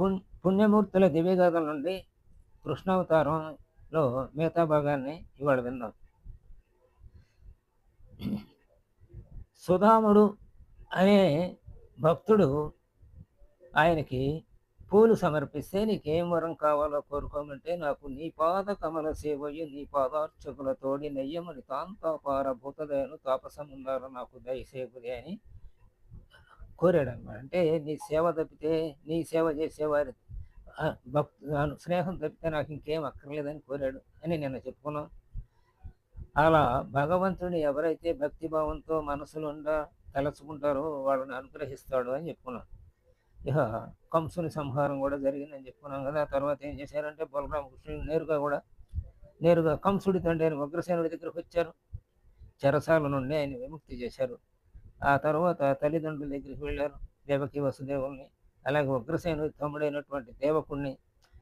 పుణ్ పుణ్యమూర్తుల దివ్యగాథల నుండి కృష్ణావతారంలో మిగతా భాగాన్ని ఇవాళ విందాం. సుధాముడు అనే భక్తుడు ఆయనకి పూలు సమర్పిస్తే నీకేం వరం కావాలో కోరుకోమంటే నాకు నీ పాద కమల సేవయు నీ పాదార్చకుల తోడి నెయ్యమని తాంతాపార భూతదయను తాపసముందాలు నాకు దయసేపుది అని కోరాడు అనమాట అంటే నీ సేవ తప్పితే నీ సేవ చేసేవారు. భక్తు స్నేహం తప్పితే నాకు ఇంకేం అక్కర్లేదని కోరాడు అని నిన్న చెప్పుకున్నాం. అలా భగవంతుని ఎవరైతే భక్తిభావంతో మనసులుండా తలచుకుంటారో వాళ్ళని అనుగ్రహిస్తాడు అని చెప్పుకున్నాం. ఇక కంసుని సంహారం కూడా జరిగిందని చెప్పుకున్నాం కదా. తర్వాత ఏం చేశారంటే బలరామకృష్ణుడు నేరుగా కూడా నేరుగా కంసుడి తండ్రి ఆయన ఉగ్రసేనుడి దగ్గరకు వచ్చారు. చెరసాల నుండి ఆయన విముక్తి చేశారు. ఆ తర్వాత తల్లిదండ్రుల దగ్గరికి వెళ్ళారు. దేవకి వసుదేవుల్ని అలాగే ఉగ్రసేను తమ్ముడైనటువంటి దేవకుణ్ణి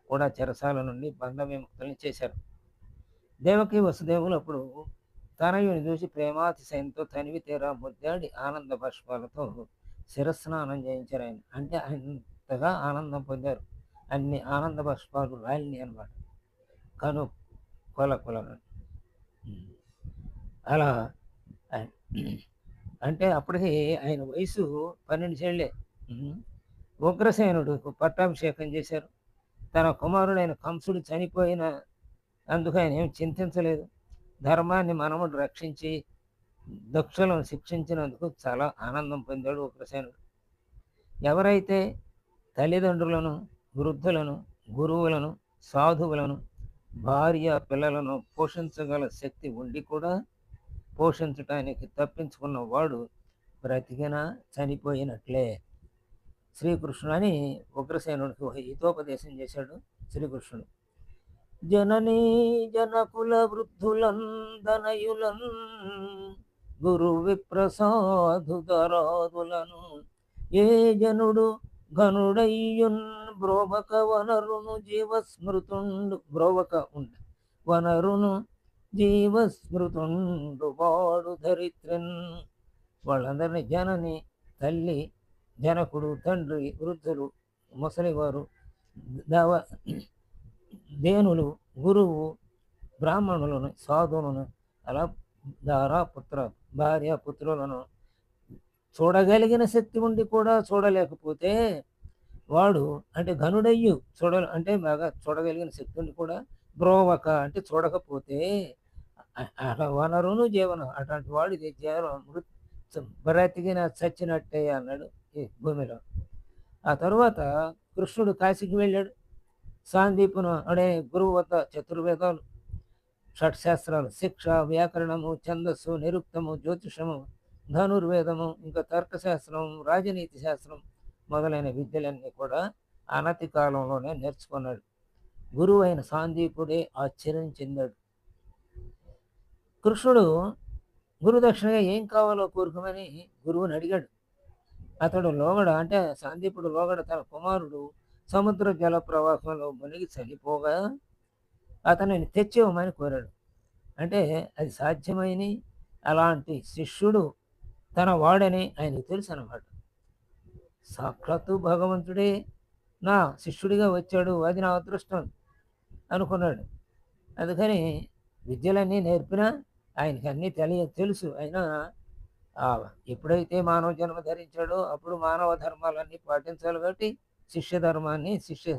కూడా చెరసాల నుండి బంధ విముక్తుల్ని చేశారు. దేవకి వసుదేవులు అప్పుడు తనయుని చూసి ప్రేమాతిశయంతో తనివి తీరా ముద్దాడి ఆనంద పుష్పాలతో శిరస్నానం చేయించారు ఆయన. అంటే అంతగా ఆనందం పొందారు. అన్ని ఆనంద పుష్పాలు రాయల్ని అనమాట కను కొల కొల. అలా అంటే అప్పటికి ఆయన వయసు పన్నెండు చేళ్ళే ఉగ్రసేనుడు పట్టాభిషేకం చేశారు. తన కుమారుడైన కంసుడు చనిపోయిన అందుకు ఆయన ఏం చింతించలేదు. ధర్మాన్ని మనముడు రక్షించి దక్షులను శిక్షించినందుకు చాలా ఆనందం పొందాడు ఉగ్రసేనుడు. ఎవరైతే తల్లిదండ్రులను వృద్ధులను గురువులను సాధువులను భార్య పిల్లలను పోషించగల శక్తి ఉండి కూడా పోషించటానికి తప్పించుకున్న వాడు బ్రతికినా చనిపోయినట్లే. శ్రీకృష్ణుడు అని ఉగ్రసేనుడికి హితోపదేశం చేశాడు శ్రీకృష్ణుడు. జననీ జనకుల వృద్ధులందనయులన్ గురు విప్రసాదుదరాదులను ఏ జనుడు ఘనుడయ్యున్ బ్రోవక వనరును జీవస్మృతుండు బ్రోవక ఉండ వనరును జీవస్మృతుండు వాడు ధరిత్రన్ వాళ్ళందరినీ జనని తల్లి జనకుడు తండ్రి వృద్ధులు ముసలివారు దవ దేనులు గురువు బ్రాహ్మణులను సాధువులను అలా దారా పుత్ర భార్య పుత్రులను చూడగలిగిన శక్తి ఉండి కూడా చూడలేకపోతే వాడు అంటే ఘనుడయ్యు చూడ అంటే బాగా చూడగలిగిన శక్తి ఉండి కూడా బ్రోవక అంటే చూడకపోతే వనరును జీవనం అటువంటి వాడు ఇది జీవనం మృత్ బ్రతికిన చచ్చినట్టే అన్నాడు ఈ భూమిలో. ఆ తర్వాత కృష్ణుడు కాశీకి వెళ్ళాడు. సాందీపును అనే గురువు వద్ద చతుర్వేదాలు షట్శాస్త్రాలు శిక్ష వ్యాకరణము ఛందస్సు నిరుక్తము జ్యోతిషము ధనుర్వేదము ఇంకా తర్కశాస్త్రం రాజనీతి శాస్త్రం మొదలైన విద్యలన్నీ కూడా అనతి కాలంలోనే నేర్చుకున్నాడు. గురువు అయిన సాందీపుడే ఆశ్చర్యం చెందాడు. కృష్ణుడు గురుదక్షిణగా ఏం కావాలో కోరుకోమని గురువుని అడిగాడు. అతడు లోగడ అంటే సాందీపుడు లోగడ తన కుమారుడు సముద్ర జల ప్రవాహంలో మునిగి చనిపోగా అతనిని తెచ్చివ్వమని కోరాడు. అంటే అది సాధ్యమైని అలాంటి శిష్యుడు తన వాడని ఆయనకు తెలుసు అన్నమాట. సాక్షాత్తు భగవంతుడే నా శిష్యుడిగా వచ్చాడు అది నా అదృష్టం అనుకున్నాడు. అందుకని విద్యలన్నీ నేర్పినా ఆయనకి అన్నీ తెలియ తెలుసు. అయినా ఎప్పుడైతే మానవ జన్మ ధరించాడో అప్పుడు మానవ ధర్మాలన్నీ పాటించాలి కాబట్టి శిష్య ధర్మాన్ని శిష్య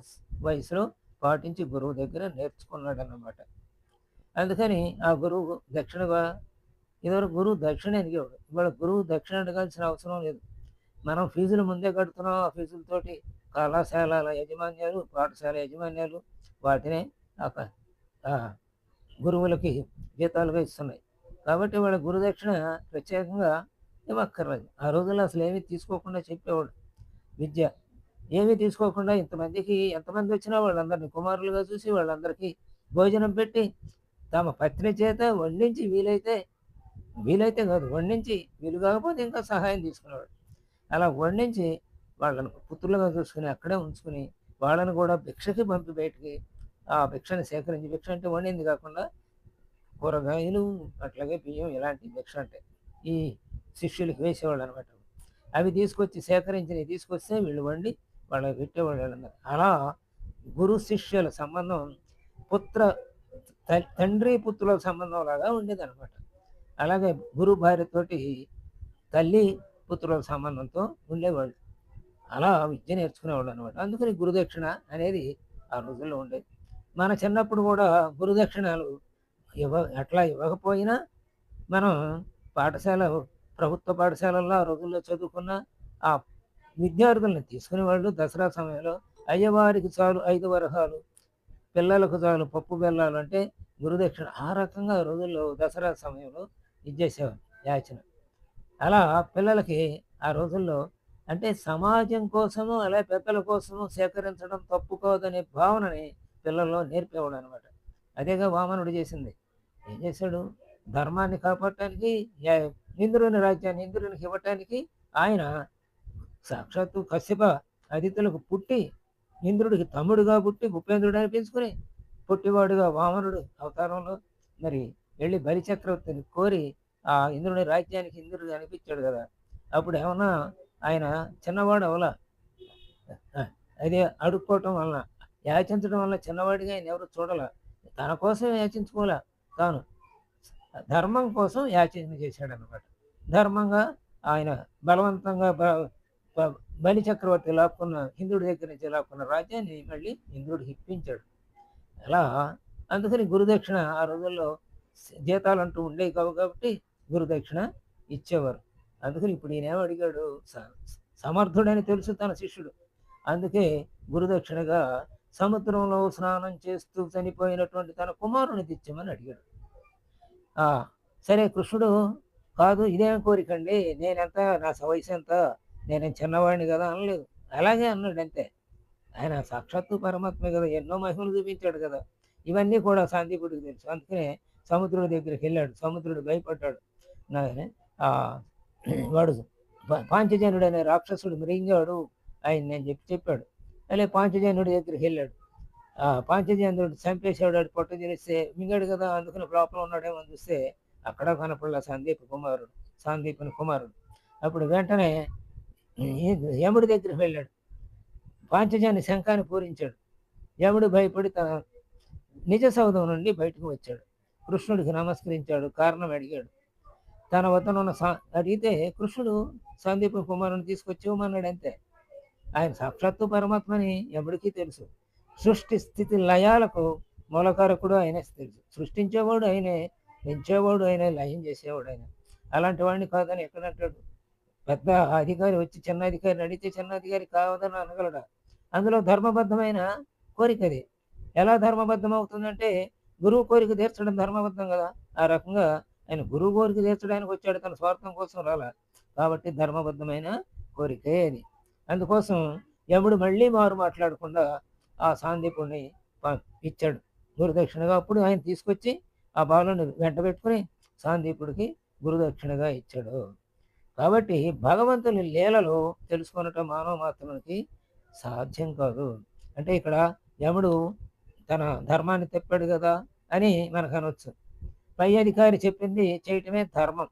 వయసులో పాటించి గురువు దగ్గర నేర్చుకున్నాడు అన్నమాట అందుకని ఆ గురువు దక్షిణగా ఇదివరకు గురువు దక్షిణ అడిగేవాడు ఇవాళ గురువు దక్షిణ అడగాల్సిన అవసరం లేదు. మనం ఫీజులు ముందే కడుతున్నాం ఆ ఫీజులతోటి కళాశాలల యాజమాన్యాలు పాఠశాల యాజమాన్యాలు వాటినే ఆ గురువులకి జీతాలుగా ఇస్తున్నాయి కాబట్టి వాళ్ళ గురుదక్షిణ ప్రత్యేకంగా ఇవ్వక్కర్లేదు. ఆ రోజుల్లో అసలు ఏమీ తీసుకోకుండా చెప్పేవాడు. విద్య ఏమీ తీసుకోకుండా ఇంతమందికి ఎంతమంది వచ్చినా వాళ్ళందరినీ కుమారులుగా చూసి వాళ్ళందరికీ భోజనం పెట్టి తమ పత్ని చేత వండించి వీలైతే వీలైతే కాదు వండించి వీలు కాకపోతే ఇంకా సహాయం తీసుకునేవాడు. అలా వండించి వాళ్ళని పుత్రులుగా చూసుకుని అక్కడే ఉంచుకుని వాళ్ళని కూడా భిక్షకి పంపి బయటికి ఆ భిక్షను సేకరించి భిక్ష అంటే వండింది కాకుండా కూరగాయలు అట్లాగే బియ్యం ఇలాంటి భిక్ష అంటే ఈ శిష్యులకు వేసేవాళ్ళు అనమాట అవి తీసుకొచ్చి సేకరించినవి తీసుకొస్తే వీళ్ళు వండి వాళ్ళకి పెట్టేవాళ్ళు అన్నారు అలా గురు శిష్యుల సంబంధం పుత్ర త తండ్రి పుత్రుల సంబంధం లాగా ఉండేదనమాట. అలాగే గురు భార్యతోటి తల్లి పుత్రుల సంబంధంతో ఉండేవాళ్ళు. అలా విద్య నేర్చుకునేవాళ్ళనమాట. అందుకని గురుదక్షిణ అనేది ఆ రోజుల్లో ఉండేది. మన చిన్నప్పుడు కూడా గురుదక్షిణలు ఇవ్వ ఎట్లా ఇవ్వకపోయినా మనం పాఠశాల ప్రభుత్వ పాఠశాలల్లో ఆ రోజుల్లో చదువుకున్న ఆ విద్యార్థులను తీసుకునేవాళ్ళు దసరా సమయంలో అయ్యవారికి చాలు ఐదు వరహాలు, పిల్లలకు చాలు పప్పు బెల్లాలు అంటే గురుదక్షిణ. ఆ రకంగా రోజుల్లో దసరా సమయంలో ఇచ్చేసేవారు యాచన. అలా పిల్లలకి ఆ రోజుల్లో అంటే సమాజం కోసము, అలాగే పెద్దల కోసము సేకరించడం తప్పు కాదనే భావనని పిల్లల్లో నేర్పేవాడనమాట. అదేగా వామనుడు చేసింది. ఏం చేశాడు? ధర్మాన్ని కాపాడటానికి ఇంద్రుని రాజ్యాన్ని ఇంద్రునికి ఇవ్వటానికి ఆయన సాక్షాత్తు కశ్యప అతిథులకు పుట్టి ఇంద్రుడికి తమ్ముడుగా పుట్టి ఉపేంద్రుడు అనిపించుకుని పుట్టివాడుగా వామనుడు అవతారంలో మరి వెళ్ళి బలిచక్రవర్తిని కోరి ఆ ఇంద్రుని రాజ్యానికి ఇంద్రుడు అనిపించాడు కదా! అప్పుడు ఏమన్నా ఆయన చిన్నవాడు అవల అదే అడుక్కోవటం వలన, యాచించడం వల్ల చిన్నవాడిగా ఆయన ఎవరు చూడాల తన కోసం యాచించుకోలే తాను. ధర్మం కోసం యాచన చేశాడనమాట. ధర్మంగా ఆయన బలవంతంగా బలి చక్రవర్తి లాక్కున్న ఇంద్రుడి దగ్గర నుంచి లాక్కున్న రాజ్యాన్ని మళ్ళీ ఇంద్రుడికి ఇప్పించాడు. అలా అందుకని గురుదక్షిణ ఆ రోజుల్లో జీతాలు అంటూ ఉండేవి కావు కాబట్టి గురుదక్షిణ ఇచ్చేవారు. అందుకని ఇప్పుడు ఈయనేమో అడిగాడు స సమర్థుడని తెలుసు తన శిష్యుడు. అందుకే గురుదక్షిణగా సముద్రంలో స్నానం చేస్తూ చనిపోయినటువంటి తన కుమారుడిని తెచ్చమని అడిగాడు. ఆ! సరే కృష్ణుడు కాదు ఇదేం కోరికండి నేనెంత నా స ఎంత నేనేం చిన్నవాడిని కదా అనలేదు. అలాగే అన్నాడంతే. ఆయన సాక్షాత్తు పరమాత్మే కదా! ఎన్నో మహిమలు చూపించాడు కదా! ఇవన్నీ కూడా సాందీపుడికి తెలుసు. అందుకనే సముద్రుడి దగ్గరికెళ్ళాడు. సముద్రుడు భయపడ్డాడు. నా వాడు పాంచజనుడు అనే రాక్షసుడు మృంగాడు ఆయన నేను చెప్పి చెప్పాడు. అలే పాంచజనుడి దగ్గరికి వెళ్ళాడు పాంచజేంద్రుడు చంపేశాడు ఆడు పొట్ట తినేస్తే మింగాడు కదా! అందుకుని లోపల ఉన్నాడేమో చూస్తే అక్కడ కనపడలా సందీప్ కుమారుడు. సందీపుని కుమారుడు. అప్పుడు వెంటనే యముడి దగ్గరికి వెళ్ళాడు. పాంచజాన్ని శంఖాన్ని పూరించాడు. యముడు భయపడి తన నిజ సౌధం నుండి బయటకు వచ్చాడు. కృష్ణుడికి నమస్కరించాడు. కారణం అడిగాడు. తన వద్దనున్న సా అడిగితే కృష్ణుడు సందీప కుమారుని తీసుకొచ్చి అంతే. ఆయన సాక్షాత్తు పరమాత్మని యముడికి తెలుసు. సృష్టి స్థితి లయాలకు మూలకారకుడు ఆయనే తెలుసు. సృష్టించేవాడు ఆయనే, పెంచేవాడు ఆయనే, లయం చేసేవాడు ఆయన అలాంటి వాడిని కాదని ఎక్కడంటాడు? పెద్ద అధికారి వచ్చి చిన్న అధికారిని అడిగితే చిన్న అధికారి కావదని అనగలడా? అందులో ధర్మబద్ధమైన కోరికది. ఎలా ధర్మబద్ధం అవుతుందంటే గురువు కోరిక తీర్చడం ధర్మబద్ధం కదా! ఆ రకంగా ఆయన గురువు కోరిక తీర్చడానికి వచ్చాడు. తన స్వార్థం కోసం రాలా. కాబట్టి ధర్మబద్ధమైన కోరికే అని అందుకోసం యముడు మళ్ళీ మారు మాట్లాడకుండా ఆ సాందీపుణ్ణి ఇచ్చాడు. గురుదక్షిణగా అప్పుడు ఆయన తీసుకొచ్చి ఆ బాలుని వెంట పెట్టుకుని సాందీపుడికి గురుదక్షిణగా ఇచ్చాడు. కాబట్టి భగవంతుని లీలలు తెలుసుకొనుట మానవ మాత్రానికి సాధ్యం కాదు. అంటే ఇక్కడ యముడు తన ధర్మాన్ని తెప్పాడు కదా! అని మనకనొచ్చు. పై అధికారి చెప్పింది చేయటమే ధర్మం.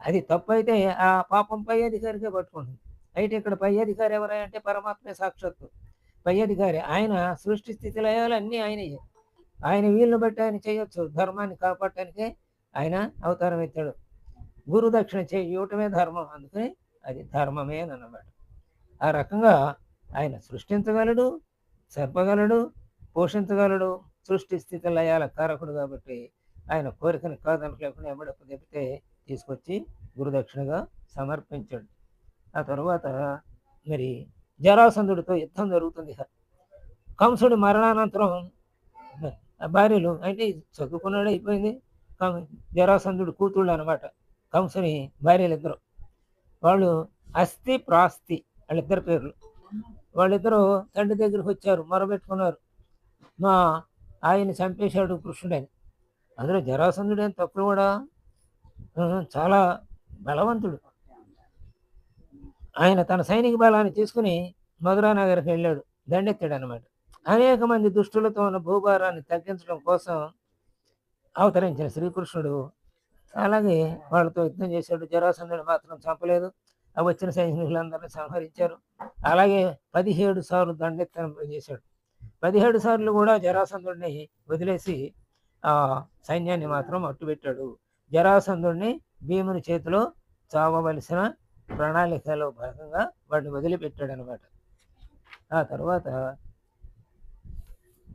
అది తప్పైతే ఆ పాపం పై అధికారికే పట్టుకుంటుంది. అయితే ఇక్కడ పై అధికారి ఎవరంటే అంటే పరమాత్మే సాక్షాత్తు. పై అధికారి. ఆయన సృష్టి స్థితి లయాలు అన్నీ ఆయనయే. ఆయన వీలుని బట్టి ఆయన చేయొచ్చు. ధర్మాన్ని కాపాడటానికే ఆయన అవతారం ఎత్తాడు. గురుదక్షిణ చేయటమే ధర్మం. అందుకని అది ధర్మమే ననమాట ఆ రకంగా ఆయన సృష్టించగలడు, చెప్పగలడు, పోషించగలడు. సృష్టి స్థితి లయాల కారకుడు కాబట్టి ఆయన కోరికను కాదనలేకుండా ఎమ్మడప్పు చెప్తే తీసుకొచ్చి గురుదక్షిణగా సమర్పించాడు. ఆ తర్వాత మరి జరాసంధుడితో యుద్ధం జరుగుతుంది సార్ కంసుడి మరణానంతరం భార్యలు అంటే చదువుకున్నాడు అయిపోయింది. జరాసంధుడు కూతుళ్ళు అనమాట. కంసుని భార్యలిద్దరు. వాళ్ళు అస్థి, ప్రాస్తి వాళ్ళిద్దరి పేర్లు. వాళ్ళిద్దరూ తండ్రి దగ్గరికి వచ్చారు. మొరబెట్టుకున్నారు. మా ఆయన చంపేశాడు కృష్ణుడని. అందులో జరాసంధుడు అని తప్పుడు కూడా చాలా బలవంతుడు. ఆయన తన సైనిక బలాన్ని తీసుకుని మధురా నగర్‌కి వెళ్ళాడు. దండెత్తాడనమాట. అనేక మంది దుష్టులతో ఉన్న భూభారాన్ని తగ్గించడం కోసం అవతరించిన శ్రీకృష్ణుడు అలాగే వాళ్ళతో యుద్ధం చేశాడు. జరాసంధుడు మాత్రం చంపలేదు. ఆ వచ్చిన సైనికులందరినీ సంహరించారు అలాగే పదిహేడు సార్లు దండెత్తనం చేశాడు పదిహేడు సార్లు కూడా జరాసంధుడిని వదిలేసి ఆ సైన్యాన్ని మాత్రం అట్టుబెట్టాడు జరాసంధుడిని భీముని చేతిలో చావవలసిన ప్రణాళికలో భాగంగా వాడిని వదిలిపెట్టాడు అనమాట ఆ తర్వాత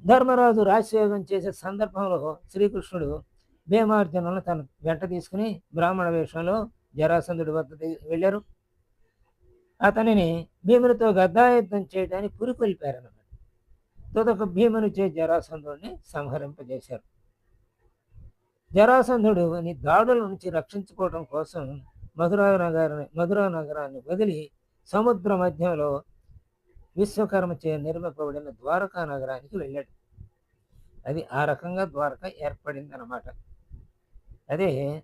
ధర్మరాజు రాజయోగం చేసే సందర్భంలో శ్రీకృష్ణుడు భీమార్జునులను తన వెంట తీసుకుని బ్రాహ్మణ వేషంలో జరాసంధుడి వద్ద వెళ్ళారు. అతనిని భీమునితో గద్దాయుద్ధం చేయడానికి పురికొల్పారనమాట. తుదకు భీముని చే జరాసంధుడిని సంహరింపజేశారు. జరాసంధుడు దాడుల నుంచి రక్షించుకోవడం కోసం మధురా నగరాన్ని మధురా నగరాన్ని వదిలి సముద్ర మధ్యలో విశ్వకర్మ చే నిర్మింపబడిన ద్వారకా నగరానికి వెళ్ళాడు. అది ఆ రకంగా ద్వారక ఏర్పడింది అన్నమాట అదే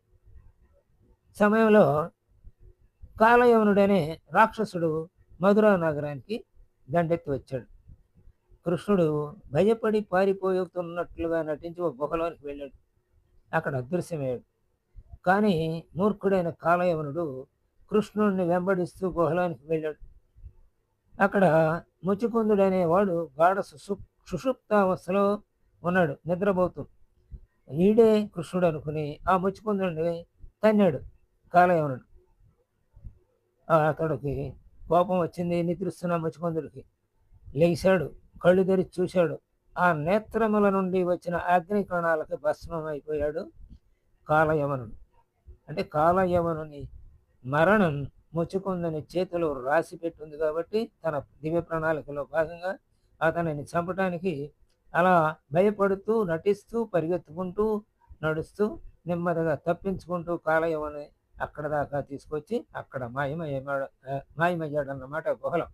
సమయంలో కాలయవనుడనే రాక్షసుడు మధురా నగరానికి దండెత్తి వచ్చాడు. కృష్ణుడు భయపడి పారిపోతున్నట్లుగా నటించి ఒక గుహలోనికి వెళ్ళాడు. అక్కడ అదృశ్యమయ్యాడు. కానీ మూర్ఖుడైన కాలయవనుడు కృష్ణుడిని వెంబడిస్తూ గుహలోనికి వెళ్ళాడు. అక్కడ ముచుకుందుడనే వాడు గాఢ సుషుప్తావస్థలో ఉన్నాడు నిద్రపోతూ. ఈడే కృష్ణుడు అనుకుని ఆ ముచుకుందుడిని తన్నాడు కాలయవనుడు. అతడికి కోపం వచ్చింది నిద్రిస్తున్న ముచుకుందుడికి. లేచాడు కళ్ళు తెరిచి చూశాడు. ఆ నేత్రముల నుండి వచ్చిన అగ్ని కణాలకి భస్మం అయిపోయాడు కాలయవనుడు. అంటే కాలయవనుని మరణం ముచ్చుకుందని చేతిలో రాసి పెట్టుంది కాబట్టి తన దివ్య ప్రణాళికలో భాగంగా అతనిని చంపటానికి అలా భయపడుతూ నటిస్తూ పరిగెత్తుకుంటూ నడుస్తూ నెమ్మదిగా తప్పించుకుంటూ కాలయవని అక్కడ దాకా తీసుకొచ్చి అక్కడ మాయమయ్యాడు మాయమయ్యాడు అన్నమాట గుహలం.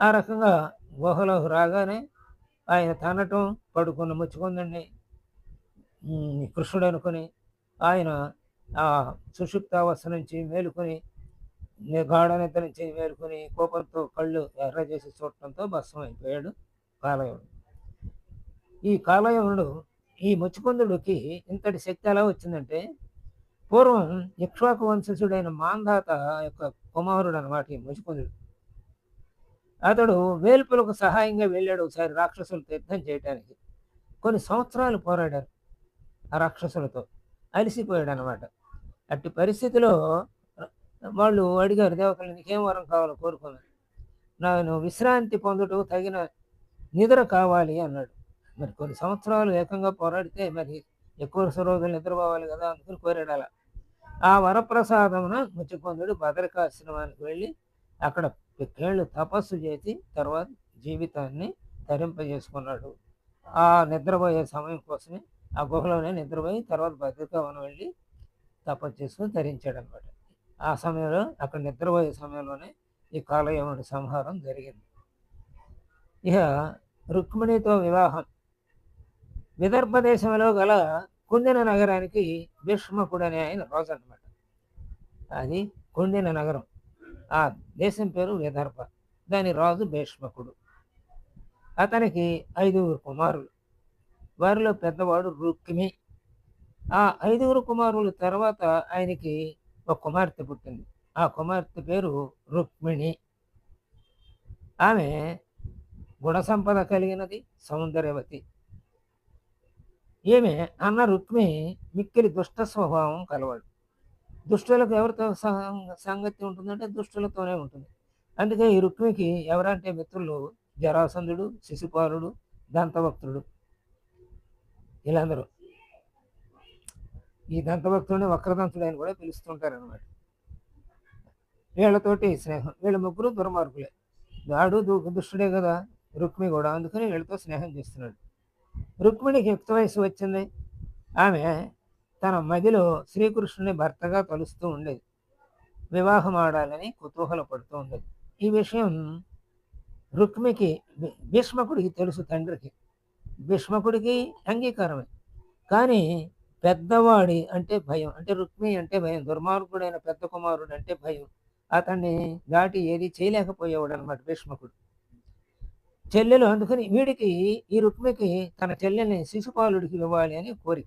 ఆ రకంగా గుహలో రాగానే ఆయన తనటం పడుకున్న ముచ్చుకుందండి. కృష్ణుడు అనుకుని ఆయన ఆ సుషుప్తావస్థ నుంచి మేలుకొని గాఢ నిద్ర నుంచి మేలుకొని కోపంతో కళ్ళు ఎర్ర చేసి చూడటంతో భస్మం అయిపోయాడు కాలయవనుడు ఈ కాలయవనుడు ఈ ముచ్చుకుందుడికి ఇంతటి శక్తి ఎలా వచ్చిందంటే పూర్వం ఇక్ష్వాకు వంశజుడైన మాంధాత యొక్క కుమారుడు అనమాట ఈ ముచ్చుకుందుడు. అతడు వేల్పులకు సహాయంగా వెళ్ళాడు ఒకసారి రాక్షసులతో యుద్ధం చేయడానికి కొన్ని సంవత్సరాలు పోరాడారు ఆ రాక్షసులతో. అలసిపోయాడు అనమాట అట్టి పరిస్థితిలో వాళ్ళు అడిగారు దేవతలు నీకేం వరం కావాలో కోరుకున్నాను నేను విశ్రాంతి పొందుటకు తగిన నిద్ర కావాలి అన్నాడు. మరి కొన్ని సంవత్సరాలు ఏకంగా పోరాడితే మరి ఎక్కువ రోజులు నిద్రపోవాలి కదా అందుకని కోరాడు అలా ఆ వరప్రసాదమున ముచ్చుకొందుడు భద్రకాశ్రమానికి వెళ్ళి అక్కడ ఏళ్ళు తపస్సు చేసి తర్వాత జీవితాన్ని తరింపజేసుకున్నాడు. ఆ నిద్రపోయే సమయం కోసమే ఆ గుహలోనే నిద్రపోయి తర్వాత భద్రకావనం వెళ్ళి తపస్సు ధరించాడు అనమాట ఆ సమయంలో అక్కడ నిద్రపోయే సమయంలోనే ఈ కాలయముడి సంహారం జరిగింది. ఇక రుక్మిణితో వివాహం. విదర్భ దేశంలో గల కుందిన నగరానికి భీష్మకుడు అనే ఆయన రోజు అనమాట అది కుందిన నగరం. ఆ దేశం పేరు విదర్భ. దాని రాజు భీష్మకుడు. అతనికి ఐదుగురు కుమారులు. వారిలో పెద్దవాడు రుక్మి ఆ ఐదుగురు కుమారుల తర్వాత ఆయనకి ఒక కుమార్తె పుట్టింది. ఆ కుమార్తె పేరు రుక్మిణి. ఆమె గుణ సంపద కలిగినది సౌందర్యవతి. ఈమె అన్న రుక్మి మిక్కిలి దుష్ట స్వభావం కలవాడు. దుష్టులకు ఎవరితో సంగ- సంగతి ఉంటుందంటే దుష్టులతోనే ఉంటుంది. అందుకే ఈ రుక్మికి ఎవరంటే మిత్రులు జరాసంధుడు శిశుపాలుడు దంతభక్తుడు. వీళ్ళందరూ ఈ దంతభక్తుడిని వక్రదంతుడు అని కూడా పిలుస్తుంటారు అనమాట వీళ్ళతోటి స్నేహం వీళ్ళ ముగ్గురు దుర్మార్గులే. వాడు దుష్టుడే కదా రుక్మి కూడా అందుకని వీళ్ళతో స్నేహం చేస్తున్నాడు. రుక్మిణికి యుక్త వయసు వచ్చింది. ఆమె తన మదిలో శ్రీకృష్ణుని భర్తగా తలుస్తూ ఉండేది. వివాహం ఆడాలని కుతూహల పడుతూ ఉండేది. ఈ విషయం రుక్మికి భీష్మకుడికి తెలుసు తండ్రికి. భీష్మకుడికి అంగీకారమే. కానీ పెద్దవాడి అంటే భయం. అంటే రుక్మి అంటే భయం. దుర్మార్గుడైన పెద్ద కుమారుడు అంటే భయం. అతన్ని దాటి ఏది చేయలేకపోయేవాడు అనమాట భీష్మకుడు. చెల్లెలు అందుకని వీడికి ఈ రుక్మికి తన చెల్లెల్ని శిశుపాలుడికి ఇవ్వాలి అని కోరిక.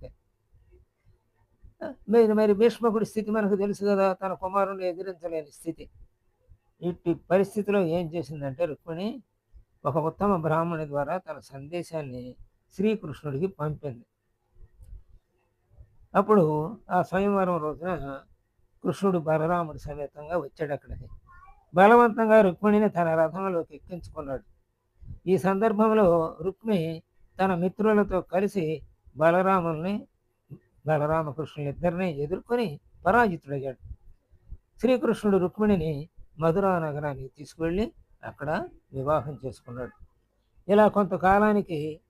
మీరు మరి భీష్మకుడి స్థితి మనకు తెలుసు కదా. తన కుమారుని ఎదిరించలేని స్థితి. ఇట్టి పరిస్థితిలో ఏం చేసిందంటే రుక్మిణి ఒక ఉత్తమ బ్రాహ్మణి ద్వారా తన సందేశాన్ని శ్రీకృష్ణుడికి పంపింది. అప్పుడు ఆ స్వయంవరం రోజున కృష్ణుడు బలరాముడి సమేతంగా వచ్చాడు అక్కడికి. బలవంతంగా రుక్మిణిని తన రథంలోకి ఎక్కించుకున్నాడు. ఈ సందర్భంలో రుక్మి తన మిత్రులతో కలిసి బలరాముల్ని బలరామకృష్ణుని ఇద్దరిని ఎదుర్కొని పరాజితుడయ్యాడు. శ్రీకృష్ణుడు రుక్మిణిని మధురా నగరానికి తీసుకువెళ్ళి అక్కడ వివాహం చేసుకున్నాడు. ఇలా కొంతకాలానికి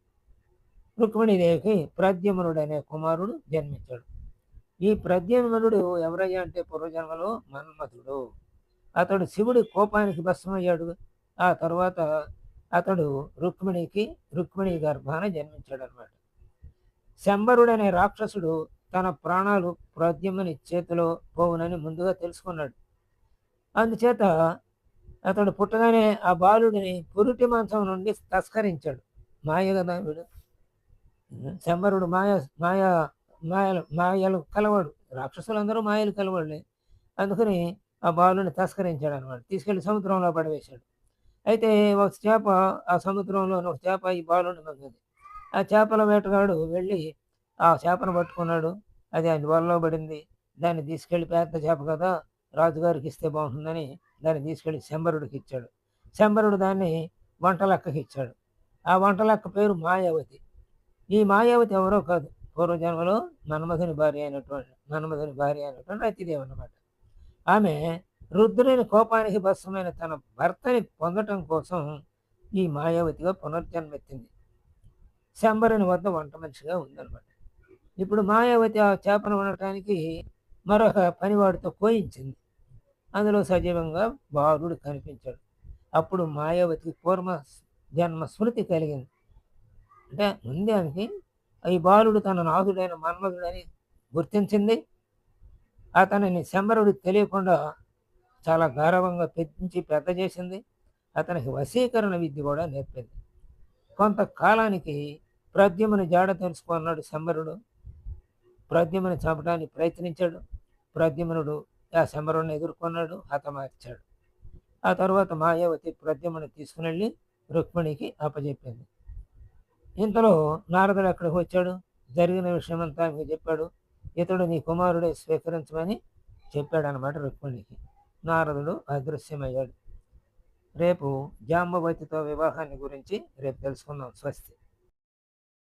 రుక్మిణిదేవికి ప్రద్యుమ్నుడు అనే కుమారుడు జన్మించాడు. ఈ ప్రద్యుమ్నుడు ఎవరయ్యా అంటే పూర్వజన్మలో మన్మథుడు అతడు శివుడి కోపానికి భస్మయ్యాడు ఆ తర్వాత అతడు రుక్మిణికి రుక్మిణి గర్భాన జన్మించాడు అనమాట శంబరుడనే రాక్షసుడు తన ప్రాణాలు ప్రద్యుమ్ని చేతిలో పోవునని ముందుగా తెలుసుకున్నాడు. అందుచేత అతడు పుట్టగానే ఆ బాలుడిని పురుటి మాంసం నుండి తస్కరించాడు. మాయ కదా వీడు. శంబరుడు మాయ మాయ మాయలు మాయలు కలవాడు. రాక్షసులందరూ మాయలు కలవాడులే అందుకని ఆ బాలుని తస్కరించాడు అనమాట తీసుకెళ్ళి సముద్రంలో పడవేశాడు. అయితే ఒక చేప ఆ సముద్రంలో ఒక చేప ఈ బాలుని మంగది ఆ చేపల వేటగాడు వెళ్ళి ఆ చేపను పట్టుకున్నాడు. అది ఆయన వలలో పడింది. దాన్ని తీసుకెళ్ళి పెద్ద చేప కదా రాజుగారికి ఇస్తే బాగుంటుందని దాన్ని తీసుకెళ్ళి శంబరుడికి ఇచ్చాడు. శంబరుడు దాన్ని వంటలక్కకి ఇచ్చాడు. ఆ వంటలక్క పేరు మాయావతి. ఈ మాయావతి ఎవరో కాదు. పూర్వజన్మలో మన్మధుని భార్య అయినటువంటి మన్మధుని భార్య అయినటువంటి రతిదేవి అన్నమాట. ఆమె రుద్రుని కోపానికి భస్మైన తన భర్తని పొందటం కోసం ఈ మాయావతిగా పునర్జన్మెత్తింది. శంబరుని వద్ద వంట మనిషిగా ఉందన్నమాట. ఇప్పుడు మాయావతి ఆ చేపను ఉండటానికి మరొక పనివాడితో కోయించింది. అందులో సజీవంగా బాలుడు కనిపించాడు. అప్పుడు మాయావతికి పూర్వ జన్మ స్మృతి కలిగింది. అంటే ముందానికి ఈ బాలుడు తన నాథుడైన మన్మధుడని గుర్తించింది. అతనిని శంబరుడు తెలియకుండా చాలా గౌరవంగా పెంచి పెద్ద చేసింది. అతనికి వశీకరణ విద్య కూడా నేర్పింది. కొంతకాలానికి ప్రద్యుమని జాడ తెలుసుకున్నాడు శంబరుడు. ప్రద్యుమని చంపడానికి ప్రయత్నించాడు. ప్రద్యుమనుడు ఆ శంబరుడిని ఎదుర్కొన్నాడు. హతమార్చాడు. ఆ తర్వాత మాయావతి ప్రద్యుమని తీసుకుని వెళ్ళి రుక్మిణికి అప్పజెప్పింది ఇంతలో నారదుడు అక్కడికి వచ్చాడు. జరిగిన విషయం అంతా మీకు చెప్పాడు. ఇతడు నీ కుమారుడే స్వీకరించమని చెప్పాడు అనమాట రుక్మిణికి. నారదుడు అదృశ్యమయ్యాడు. రేపు జాంబవతితో వివాహాన్ని గురించి రేపు తెలుసుకుందాం. స్వస్తి.